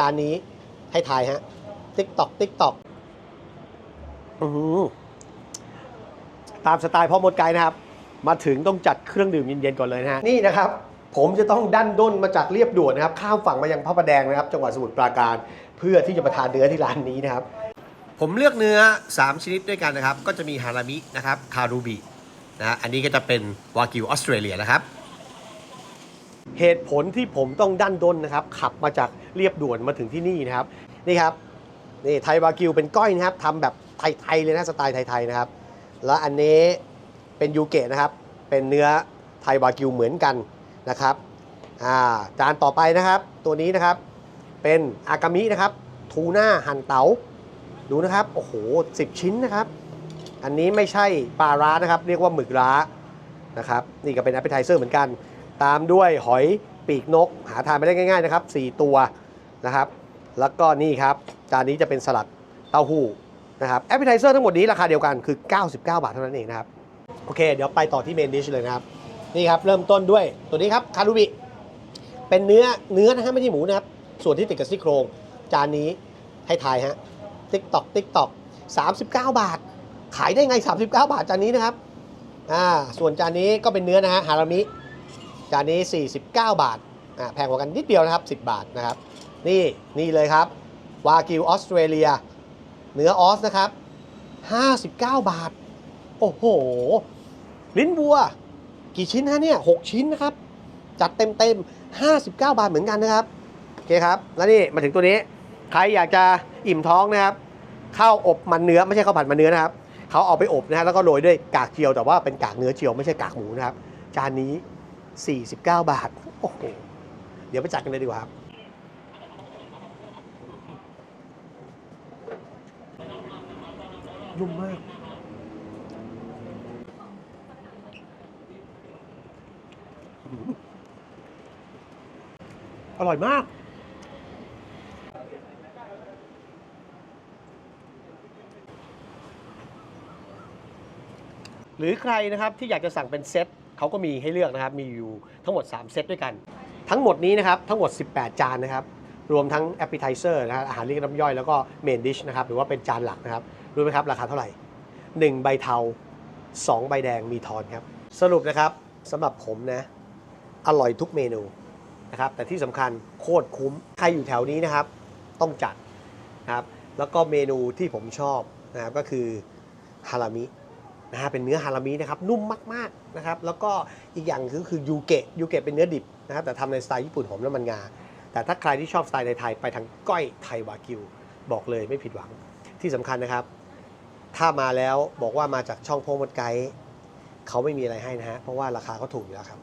จานนี้ให้ทายฮะ ติ๊กตอกติ๊กตอกอือหือตามสไตล์พ่อมดไกด์นะครับ มาถึงต้องจัดเครื่องดื่มเย็นๆก่อนเลยนะฮะ นี่นะครับ ผมจะต้องดันด้นมาจากเรียบด่วนนะครับ ข้ามฝั่งมายังพระประแดงนะครับ จังหวัดสมุทรปราการ เพื่อที่จะมาทานเนื้อที่ร้านนี้นะครับ ผมเลือกเนื้อ 3 ชนิดด้วยกันนะครับ ก็จะมีฮารามินะครับ คารูบินะฮะอันนี้ก็จะเป็นวากิวออสเตรเลียนะครับ เหตุผลที่ผมต้องดันด้นนะครับ ขับมาจากเรียบด่วนมาถึงที่นี่นะครับ นี่ครับนี่ไทยวากิวเป็นก้อยนะครับทำแบบไทยๆเลยนะสไตล์ไทยๆนะครับ แล้วอันนี้เป็นยูเกะนะครับ เป็นเนื้อไทยวากิวเหมือนกันนะครับอ่าจานต่อไปนะครับ ตัวนี้นะครับเป็นอากามินะครับทูน่าหั่นเตา๋าดูนะครับโอ้โห10ชิ้นนะครับ อันนี้ไม่ใช่ปลาร้านะครับ เรียกว่าหมึกร้านะครับ นี่ก็เป็น a p p e t i z e r เหมือนกัน ตามด้วยหอยปีกนก หาทานไม่ได้ง่ายๆนะครับ 4 ตัวนะครับ แล้วก็นี่ครับ จานนี้จะเป็นสลัดเต้าหู้นะครับแอปเปิลไทเซอร์ทั้งหมดนี้ราคาเดียวกันคือ 99 บาทเท่านั้นเองนะครับ โอเค เดี๋ยวไปต่อที่เมนดิชเลยนะครับ นี่ครับ เริ่มต้นด้วยตัวนี้ครับคารุบิ เป็นเนื้อเนื้อนะฮะไม่ใช่หมูนะครับ ส่วนที่ติดกับซี่โครง จานนี้ให้ทายฮะติ๊กตอกติ๊กตอก39 บาท ขายได้ไง 39 บาทจานนี้นะครับอ่าส่วนจานนี้ก็เป็นเนื้อนะฮะฮารามิ จานนี้ 49 บาทอ่าแพงกว่ากันนิดเดียวนะครับ 10 บาทนะครับ นี่นี่เลยครับ วากิวออสเตรเลียเนื้อออสนะครับ 59 บาท โอ้โห ลิ้นวัว กี่ชิ้นฮะเนี่ย 6 ชิ้นนะครับ จัดเต็มเต็ม59 บาทเหมือนกันนะครับ โอเคครับ แล้วนี่มาถึงตัวนี้ ใครอยากจะอิ่มท้องนะครับ ข้าวอบมันเนื้อไม่ใช่ข้าวผัดมันเนื้อนะครับ เขาเอาไปอบนะฮะแล้วก็โรยด้วยกากเจียวแต่ว่าเป็นกากเนื้อเจียวไม่ใช่กากหมูนะครับ จานนี้ 49 บาท โอ้โห เดี๋ยวไปจัดกันเลยดีกว่าครับ นุ่มมาก อร่อยมาก หรือใครนะครับที่อยากจะสั่งเป็นเซต เขาก็มีให้เลือกนะครับ มีอยู่ทั้งหมด 3 เซตด้วยกัน ทั้งหมดนี้นะครับ ทั้งหมด 18 จานนะครับ รวมทั้ง appetizer นะฮะอาหารเรียกน้ำย่อยแล้วก็ main dish นะครับ หรือว่าเป็นจานหลักนะครับ รู้ไหมครับ ราคาเท่าไหร่ 1 ใบเทา 2 ใบแดงมีทอนครับ สรุปนะครับสำหรับผมนะ อร่อยทุกเมนูนะครับ แต่ที่สำคัญโคตรคุ้ม ใครอยู่แถวนี้นะครับ ต้องจัดนะครับ แล้วก็เมนูที่ผมชอบนะครับก็คือฮารามิ นะฮะเป็นเนื้อฮารามินะครับนุ่มมากๆนะครับแล้วก็อีกอย่างคือคือยูเกะยูเกะเป็นเนื้อดิบนะครับแต่ทำในสไตล์ญี่ปุ่นหอมน้ำมันงา แต่ถ้าใครที่ชอบสไตล์ในไทยไปทางก้อยไทยวากิว บอกเลยไม่ผิดหวังที่สำคัญนะครับ ถ้ามาแล้วบอกว่ามาจากช่องโพมดไกด์เขาไม่มีอะไรให้นะฮะเพราะว่าราคาเขาถูกอยู่แล้วครับ